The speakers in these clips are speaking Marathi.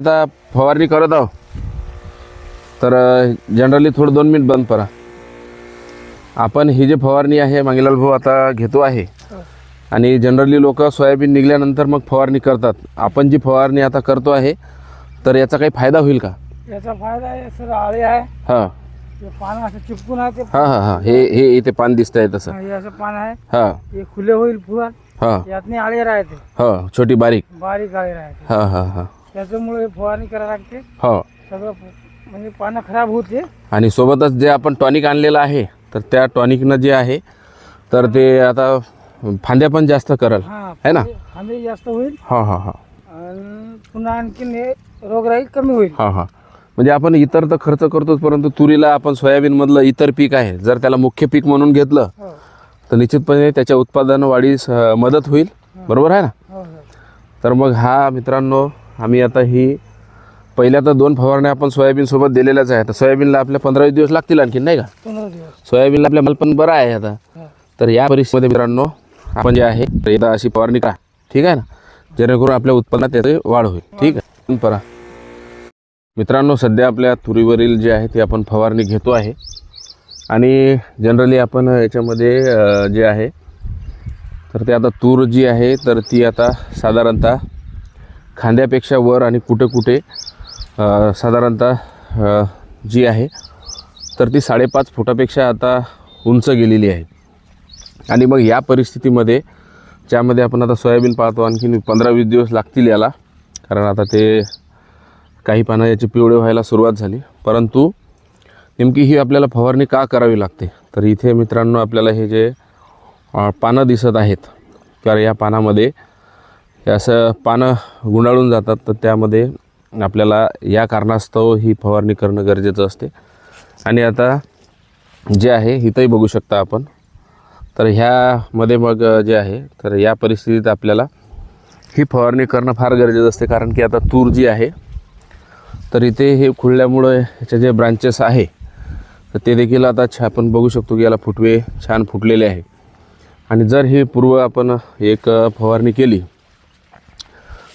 आता फवारणी करत आहो. तर जनरली थोडं दोन मिनिट बंद करा. आपण ही जी फवारणी आहे मांगीलाल भाऊ आता घेतो आहे. आणि जनरली लोक सोयाबीन निघल्यानंतर मग फवारणी करतात. आपण जी फवारणी आता करतो आहे तर याचा काही फायदा होईल का? याचा फायदा आहे सर आळे आहे. हां. ते पान असं चिपकून आहे ते हां हां हां. हे हे इथे पान दिसत आहे तसं. हे असं पान आहे. हां. हे खुले होईल फुवार हां. यातनी आळे राहते. हां छोटी बारीक. बारीक आळे राहते. हां हां हां. त्याच्यामुळे फवारणी करायला लागते. हो. सगळं म्हणजे पानं खराब होते आणि सोबतच जे आपण टॉनिक आणलेलं आहे तर त्या टॉनिकनं जे आहे तर ते आता फांद्या पण जास्त करल. हा है ना? फांदी जास्त होईल. हां हां हां. आणि पुन्हा आणखीन हे रोगराई कमी होईल. हां हां. म्हणजे आपण इतर तर खर्च करतोच परंतु तुरीला आपण सोयाबीनमधलं इतर पीक आहे. जर त्याला मुख्य पीक म्हणून घेतलं हो. तर निश्चितपणे त्याच्या उत्पादन वाढीस अ, मदत होईल. बरोबर आहे ना? हो हो. तर मग हा मित्रांनो आम्ही आता ही पहिल्या तर दोन फवारण्या आपण सोयाबीनसोबत दिलेल्याच आहे तर सोयाबीनला आपल्या पंधरा दिवस लागतील आणखी नाही का? सोयाबीनला आपल्या माल पण बरा आहे आता. तर या परिस्थितीमध्ये मित्रांनो आपण जे आहे तर एकदा अशी फवारणी करा. ठीक आहे ना? जेणेकरून आपल्या उत्पन्नात त्याची वाढ होईल. ठीक आहे? परा. मित्रांनो सध्या आपल्या तुरीवरील जे आहे ते आपण फवारणी घेतो आहे. आणि जनरली आपण याच्यामध्ये जे आहे तर ते आता तूर जी आहे तर ती आता साधारणतः खांद्यापेक्षा वर आणि कुठे कुठे साधारणतः जी आहे तर ती साडेपाच फुटापेक्षा आता उंच गेलेली आहे. आणि मग या परिस्थितीमध्ये ज्यामध्ये आपण आता सोयाबीन पाहतो आणखीन पंधरा वीस दिवस लागतील याला कारण आता ते काही पानं याचे पिवळे व्हायला सुरुवात झाली. परंतु नेमकी ही आपल्याला फवारणी का करावी लागते? तर इथे मित्रांनो आपल्याला हे जे पानं दिसत आहेत तर या पानामध्ये असं पानं गुंडाळून जातात तर त्यामध्ये आपल्याला या कारणास्तव ही फवारणी करणं गरजेचं असते. आणि आता जे आहे इथंही बघू शकता आपण. तर ह्यामध्ये मग जे आहे तर या परिस्थितीत आपल्याला ही फवारणी करणं फार गरजेचं असते कारण की आता तूर जी आहे तर इथे हे खुळल्यामुळं ह्याचे जे ब्रांचेस आहे तर ते देखील आता छा आपण बघू शकतो की याला फुटवे छान फुटलेले आहे. आणि जर हे पूर्व आपण एक फवारणी केली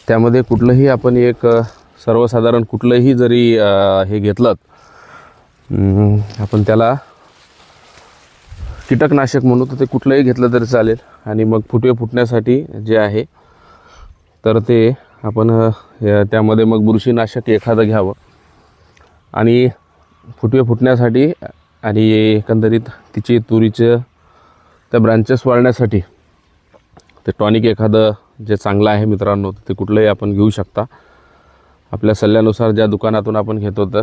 त्यामध्ये कुठलंही आपण एक सर्वसाधारण कुठलंही जरी हे घेतलं आपण त्याला कीटकनाशक म्हणू तर ते कुठलंही घेतलं तरी चालेल. आणि मग फुटवे फुटण्यासाठी जे आहे तर ते आपण या- त्यामध्ये मग बुरशीनाशक एखादं घ्यावं. आणि फुटवे फुटण्यासाठी आणि एकंदरीत तिची तुरीचं त्या ब्रांचेस वाढण्यासाठी ते टॉनिक एखादं जे चांगलं आहे मित्रांनो ते कुठलंही आपण घेऊ शकता. आपल्या सल्ल्यानुसार ज्या दुकानातून आपण घेतो तर